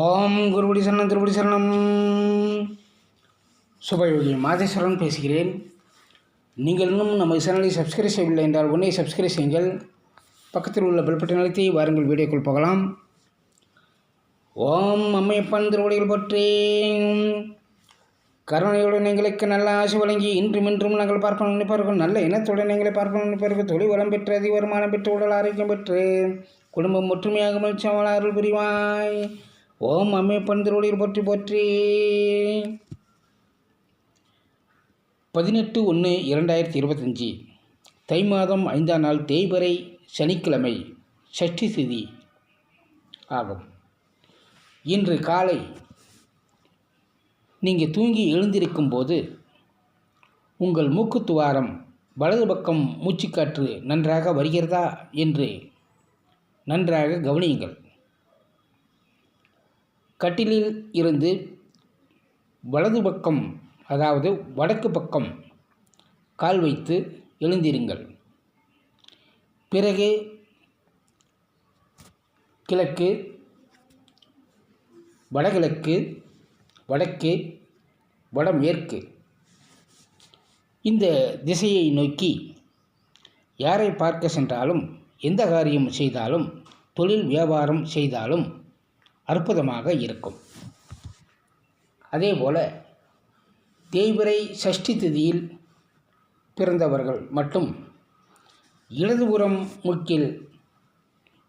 ஓம் குருபடி சரணம் திருபடி சரணம். சுபயோகி மாதேஸ்வரன் பேசுகிறேன். நீங்கள் இன்னும் நம்ம சேனலை சப்ஸ்கிரைப் செய்யவில்லை என்றால் உடனே சப்ஸ்கிரைப் செய்யுங்கள். பக்கத்தில் உள்ள பெல் நிலத்தை வாருங்கள் வீடியோக்குள் போகலாம். ஓம் அம்மையப்பன் திருவடிகள் பற்றேன். கருணையுடன் எங்களுக்கு நல்ல ஆசை வழங்கி இன்றும் இன்றும் நாங்கள் பார்க்கணும் நினைப்பார்கள் நல்ல இனத்துடன் எங்களை பார்க்கணும் நினைப்பார்கள் தொழில் வளம் பெற்று அதிக வருமானம் பெற்று உடல் ஆரோக்கியம் பெற்று குடும்பம் ஒற்றுமையாக மகிழ்ச்சியாமல் அருள் புரிவாய். ஓம் அம்மையப்பன் திருவடிகள் போற்றி போற்றி. பதினெட்டு ஒன்று இரண்டாயிரத்தி இருபத்தஞ்சி. தை மாதம் ஐந்தாம் நாள் தேய்பறை சனிக்கிழமை சஷ்டி திதி ஆகும். இன்று காலை நீங்கள் தூங்கி எழுந்திருக்கும் போது உங்கள் மூக்கு துவாரம் வலது பக்கம் மூச்சுக்காற்று நன்றாக வருகிறதா என்று நன்றாக கவனியுங்கள். கட்டிலில் இருந்து வலது பக்கம் அதாவது வடக்கு பக்கம் கால் வைத்து எழுந்திருங்கள். பிறகு கிழக்கு வடகிழக்கு வடக்கு வடமேற்கு இந்த திசையை நோக்கி யாரை பார்க்க சென்றாலும் எந்த காரியம் செய்தாலும் தொழில் வியாபாரம் செய்தாலும் அற்புதமாக இருக்கும். அதேபோல தேய்பிரை சஷ்டி திதியில் பிறந்தவர்கள் மட்டும் இடதுபுறம் மூக்கில்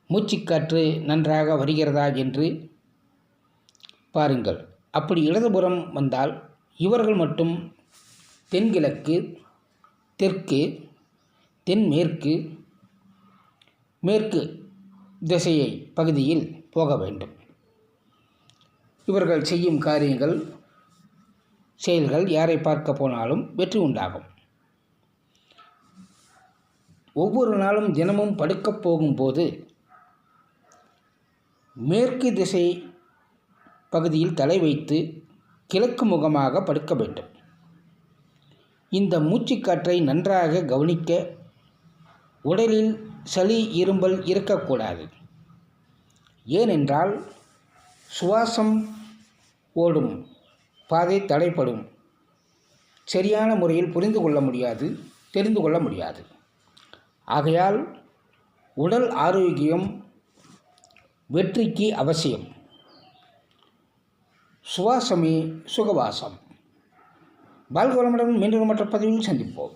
மூச்சுக்காற்று நன்றாக வருகிறதா என்று பாருங்கள். அப்படி இடதுபுறம் வந்தால் இவர்கள் மட்டும் தென்கிழக்கு தெற்கு தென்மேற்கு மேற்கு திசையை பகுதியில் போக வேண்டும். இவர்கள் செய்யும் காரியங்கள் செயல்கள் யாரை பார்க்க போனாலும் வெற்றி உண்டாகும். ஒவ்வொரு நாளும் தினமும் படுக்கப் போகும்போது மேற்கு திசை பகுதியில் தலை வைத்து கிழக்கு முகமாக படுக்க வேண்டும். இந்த மூச்சுக்காற்றை நன்றாக கவனிக்க உடலில் சளி இரும்பல் இருக்கக்கூடாது. ஏனென்றால் சுவாசம் ஓடும். பாதை தடைப்படும் சரியான முறையில் புரிந்து கொள்ள முடியாது தெரிந்து கொள்ள முடியாது. ஆகையால் உடல் ஆரோக்கியம் வெற்றிக்கு அவசியம். சுவாசமே சுகவாசம். பால்கோலமிடம் மீண்டும் மற்ற பதிவில் சந்திப்போம்.